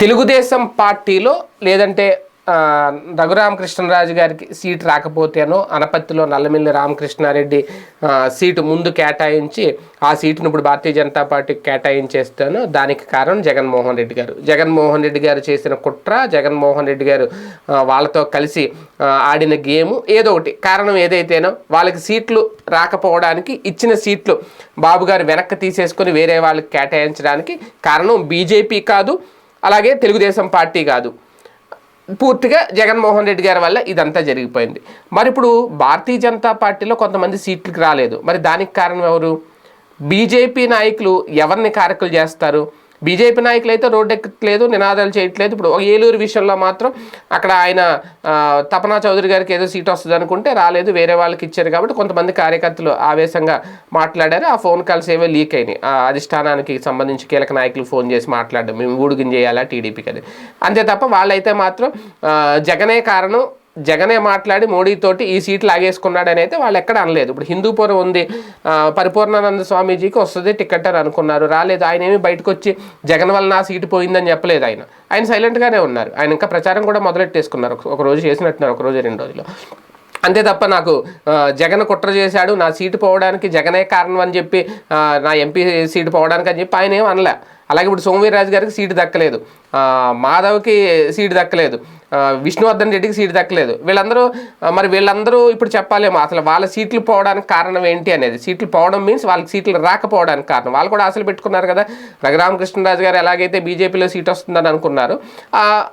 తెలుగుదేశం పార్టీలో లేదంటే ఆ, రఘురామకృష్ణరాజు గారికి సీట్ రాకపోతేనో అనపత్తిలో నల్లమిల్లి రామకృష్ణారెడ్డి సీటు ముందు కేటాయించి ఆ సీటును ఇప్పుడు భారతీయ జనతా పార్టీకి కేటాయించేస్తాను దానికి కారణం జగన్మోహన్ రెడ్డి గారు. జగన్మోహన్ రెడ్డి గారు చేసిన కుట్ర జగన్మోహన్ రెడ్డి గారు వాళ్ళతో కలిసి ఆడిన గేము ఏదో ఒకటి. కారణం ఏదైతేనో వాళ్ళకి సీట్లు రాకపోవడానికి ఇచ్చిన సీట్లు బాబు గారు వెనక్కి తీసేసుకొని వేరే వాళ్ళకి కేటాయించడానికి కారణం బీజేపీ కాదు. అలాగే తెలుగుదేశం పార్టీ కాదు. పూర్తిగా జగన్మోహన్ రెడ్డి గారి వల్ల ఇదంతా జరిగిపోయింది. మరి ఇప్పుడు భారతీయ జనతా పార్టీలో కొంతమంది సీట్లకు రాలేదు. మరి దానికి కారణం ఎవరు? బీజేపీ నాయకులు ఎవరిని కారకులు చేస్తారు? బీజేపీ నాయకులు అయితే రోడ్డెక్కట్లేదు నినాదాలు చేయట్లేదు. ఇప్పుడు ఏలూరు విషయంలో మాత్రం అక్కడ ఆయన తపనా చౌదరి గారికి ఏదో సీట్ వస్తుంది అనుకుంటే రాలేదు వేరే వాళ్ళకి ఇచ్చారు కాబట్టి కొంతమంది కార్యకర్తలు ఆవేశంగా మాట్లాడారు. ఆ ఫోన్ కాల్స్ ఏవో లీక్ అయినాయి. ఆ అధిష్టానానికి సంబంధించి కీలక నాయకులు ఫోన్ చేసి మాట్లాడడం మేము ఊడిగిన చేయాలా టీడీపీకి అది అంతే తప్ప వాళ్ళైతే మాత్రం జగనే కారణం జగనే మాట్లాడి మోడీతోటి ఈ సీట్ లాగేసుకున్నాడని అయితే వాళ్ళు ఎక్కడ అనలేదు. ఇప్పుడు హిందూపురం ఉంది. పరిపూర్ణానంద స్వామీజీకి వస్తుంది టికెట్ అని అనుకున్నారు. రాలేదు. ఆయన ఏమి బయటకు వచ్చి జగన్ వల్ల నా సీటు పోయిందని చెప్పలేదు ఆయన. ఆయన సైలెంట్గానే ఉన్నారు. ఆయన ఇంకా ప్రచారం కూడా మొదలెట్టేసుకున్నారు. ఒక- రోజు చేసినట్టున్నారు. ఒక రోజు రెండు రోజులు. అంతే తప్ప నాకు జగన్ కుట్ర చేశాడు. నా సీటు పోవడానికి జగనే కారణం అని చెప్పి నా ఎంపీ సీటు పోవడానికి అని చెప్పి ఆయన ఏం అనలే. అలాగే ఇప్పుడు సోమవీర్రాజు గారికి సీటు దక్కలేదు. మాధవ్కి సీటు దక్కలేదు. విష్ణువర్ధన్ రెడ్డికి సీటు దక్కలేదు. వీళ్ళందరూ మరి వీళ్ళందరూ ఇప్పుడు చెప్పాలేమో అసలు వాళ్ళ సీట్లు పోవడానికి కారణం ఏంటి అనేది. సీట్లు పోవడం మీన్స్ వాళ్ళకి సీట్లు రాకపోవడానికి కారణం. వాళ్ళు కూడా ఆశలు పెట్టుకున్నారు కదా. రఘురామకృష్ణరాజు గారు ఎలాగైతే బీజేపీలో సీట్ వస్తుందని అనుకున్నారు. ఆ,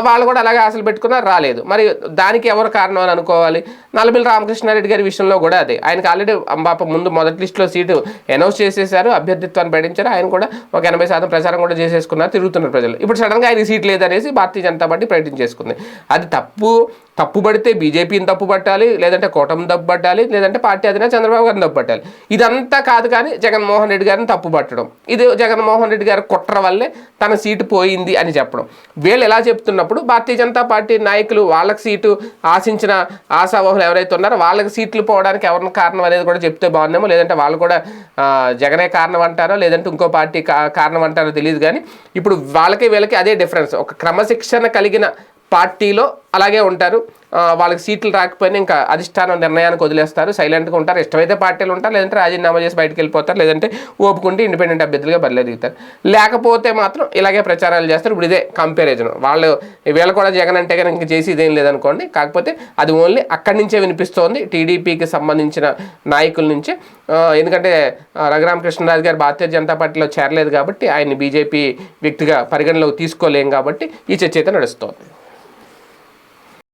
వాళ్ళు కూడా అలాగే ఆశలు పెట్టుకున్నారు రాలేదు. మరి దానికి ఎవరు కారణం అని అనుకోవాలి? నల్లమిల్లి రామకృష్ణారెడ్డి గారి విషయంలో కూడా అదే. ఆయనకి ఆల్రెడీ అంబాప ముందు మొదటి లిస్టులో సీటు అనౌన్స్ చేసేసారు అభ్యర్థిత్వాన్ని ప్రకటించారు ఆయన కూడా ఒక ఎనభై శాతం ప్రచారం కూడా చేసేసుకున్నారు తిరుగుతున్నారు ప్రజలు. ఇప్పుడు సడన్గా ఆయన సీట్ లేదనేసి భారతీయ జనతా పార్టీ ప్రకటించేసుకుంది. అది తప్పు. తప్పు పడితే బీజేపీని తప్పు పట్టాలి లేదంటే కూటమి తప్పు పట్టాలి లేదంటే పార్టీ అధినేత చంద్రబాబు గారిని తప్పు పట్టాలి. ఇదంతా కాదు కానీ జగన్మోహన్ రెడ్డి గారిని తప్పు పట్టడం. ఇది జగన్మోహన్ రెడ్డి గారి కుట్ర వల్లే తన సీటు పోయింది అని చెప్పడం. వీళ్ళు ఎలా చెప్తున్నప్పుడు భారతీయ జనతా పార్టీ నాయకులు వాళ్ళకి సీటు ఆశించిన ఆశావహులు ఎవరైతే ఉన్నారో వాళ్ళకి సీట్లు పోవడానికి ఎవరిని కారణం అనేది కూడా చెప్తే బాగుందేమో లేదంటే వాళ్ళు కూడా జగనే కారణం అంటారో లేదంటే ఇంకో పార్టీ కా- కారణం అంటారో తెలియదు కానీ ఇప్పుడు వాళ్ళకి వీళ్ళకి అదే డిఫరెన్స్. ఒక క్రమశిక్షణ కలిగిన పార్టీలో అలాగే ఉంటారు. వాళ్ళకి సీట్లు రాకపోయినా ఇంకా అధిష్టానం నిర్ణయానికి వదిలేస్తారు. సైలెంట్గా ఉంటారు. ఇష్టమైతే పార్టీలు ఉంటారు. లేదంటే రాజీనామా చేసి బయటకు వెళ్ళిపోతారు. లేదంటే ఓపుకుంటే ఇండిపెండెంట్ అభ్యర్థులుగా బరిలెదిగుతారు. లేకపోతే మాత్రం ఇలాగే ప్రచారాలు చేస్తారు. ఇప్పుడు ఇదే కంపారిజన్ వాళ్ళు వీళ్ళు కూడా జగన్ అంటే కనుక చేసి ఇదేం లేదనుకోండి. కాకపోతే అది ఓన్లీ అక్కడి నుంచే వినిపిస్తోంది. టీడీపీకి సంబంధించిన నాయకుల నుంచి. ఎందుకంటే రఘురామ కృష్ణరాజు గారు భారతీయ జనతా పార్టీలో చేరలేదు కాబట్టి ఆయన్ని బీజేపీ వ్యక్తిగా పరిగణలోకి తీసుకోలేం కాబట్టి ఈ చర్చ అయితే నడుస్తోంది.